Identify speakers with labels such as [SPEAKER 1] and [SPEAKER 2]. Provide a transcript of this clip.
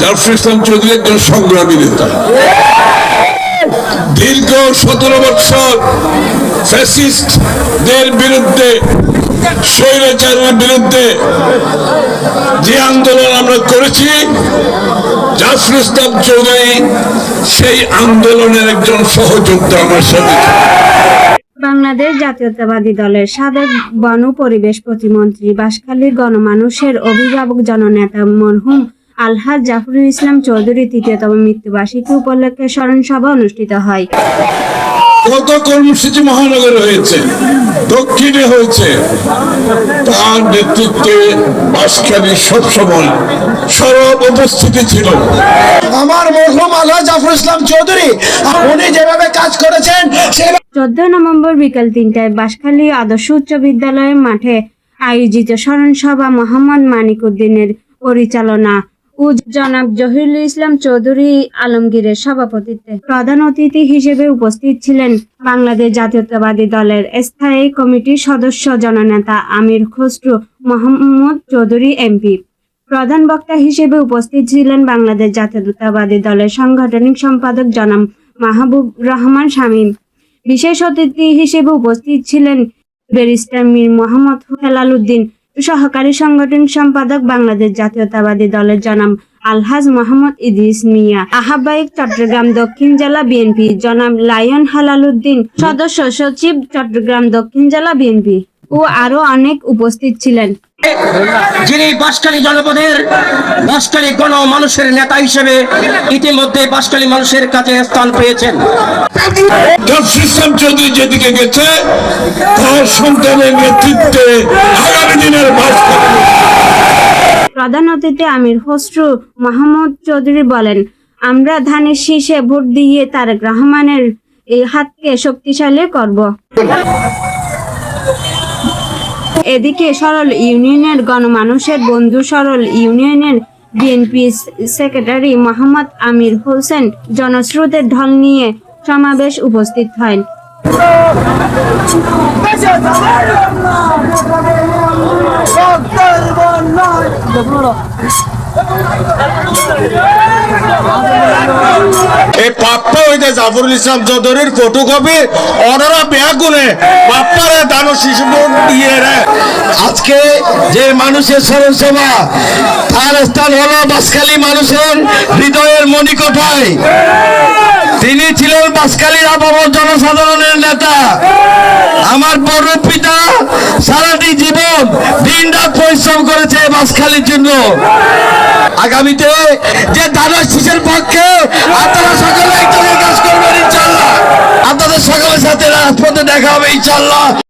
[SPEAKER 1] জাফর ইসলাম চৌধুরী একজন সংগ্রামী নেতা। দীর্ঘ সতেরো বৎসর ফ্যাসিস্টদের বিরুদ্ধে, স্বৈরাচারের বিরুদ্ধে যে আন্দোলন আমরা করেছি জাফর ইসলাম চৌধুরী সেই আন্দোলনের একজন সহযোদ্ধা আমার সাথে।
[SPEAKER 2] বাংলাদেশ জাতীয়তাবাদী দলের সাবেক বন পরিবেশ প্রতিমন্ত্রী বাঁশখালীর গণমানুষের অভিভাবক জননেতা মরহুম আলহাজ জাফরুল ইসলাম চৌধুরী তৃতীয়তম মৃত্যুবার্ষিকী উপলক্ষে স্মরণ সভা অনুষ্ঠিত হয়।
[SPEAKER 1] কত কর্মসূচি মহানগরে হয়েছে? দক্ষিণে হয়েছে। তার নেতৃত্বে বাসখালী সবসময় সরব উপস্থিতি ছিল।
[SPEAKER 3] আমার মরহুম আল্লাহ জাফর ইসলাম চৌধুরী উনি যেভাবে কাজ করেছেন
[SPEAKER 2] চোদ্দ নভেম্বর বিকাল তিনটায় বাঁশখালী আদর্শ উচ্চ বিদ্যালয়ের মাঠে আয়োজিত স্মরণ সভা মোহাম্মদ মানিক উদ্দিনের পরিচালনা ও জনাব জহিরুল ইসলাম চৌধুরী আলমগীরের সভাপতিত্বে প্রধান অতিথি হিসেবে উপস্থিত ছিলেন বাংলাদেশ জাতীয়তাবাদী দলের স্থায়ী কমিটির সদস্য জননেতা আমির খসরু মোহাম্মদ চৌধুরী এমপি। প্রধান বক্তা হিসেবে উপস্থিত ছিলেন বাংলাদেশ জাতীয়তাবাদী দলের সাংগঠনিক সম্পাদক জনাব মাহবুব রহমান শামীম। বিশেষ অতিথি হিসেবে উপস্থিত ছিলেন ব্যারিস্টার মীর মোহাম্মদ হেলাল উদ্দিন সহকারী সংগঠন সম্পাদক বাংলাদেশ জাতীয়তাবাদী দলের জনাম আলহাজ মোহাম্মদ ইদিস মিয়া। আহ্বায়ক চট্টগ্রাম দক্ষিণ জেলা বিএনপি জনাম লায়ন হালালুদ্দিন সদস্য সচিব চট্টগ্রাম দক্ষিণ জেলা বিএনপি ও আরও অনেক উপস্থিত ছিলেন।
[SPEAKER 4] যিনি বাসকালী জনপদের বাসকালী গণ মানুষের নেতা হিসেবে ইতিমধ্যে বাসকালী মানুষের কাছে স্থান পেয়েছেন।
[SPEAKER 1] জাফর চৌধুরী যেদিকে গেছে তার সন্তানের নেতৃত্বে আগামী দিনের বাসখালী
[SPEAKER 2] প্রধান অতিথি আমির খসরু মাহমুদ চৌধুরী বলেন আমরা ধানের শীষে ভোট দিয়ে তারেক রহমানের এই হাতকে শক্তিশালী করব। এদিকে সরল ইউনিয়নের গণমানুষের বন্ধু সরল ইউনিয়নের বিএনপি সেক্রেটারি মোহাম্মদ আমির হোসেন জনস্রোতের ঢল নিয়ে সমাবেশ উপস্থিত হয়
[SPEAKER 3] এই পাপ্পা হইতে জাফরুল ইসলাম চৌধুরীর ফটোকপি দানো শিশু দিয়ে আজকে যে মানুষের স্মরণ সভা তার স্থান হলো বাসখালী মানুষের হৃদয়ের মণিকোঠায়। তিনি ছিলেন বাসখালীর আবহাওয়ার জনসাধারণের নেতা। আমার বড় পিতা সারাটি জীবন দিন রাত পরিশ্রম করেছে মাঝখালির জন্য। আগামীতে যে দানা শিশুর পক্ষে আপনারা সকলে কাজ করবেন, ইনশাল্লাহ। আপনাদের সকলের সাথে রাজপথে দেখা হবে, ইনশাল্লাহ।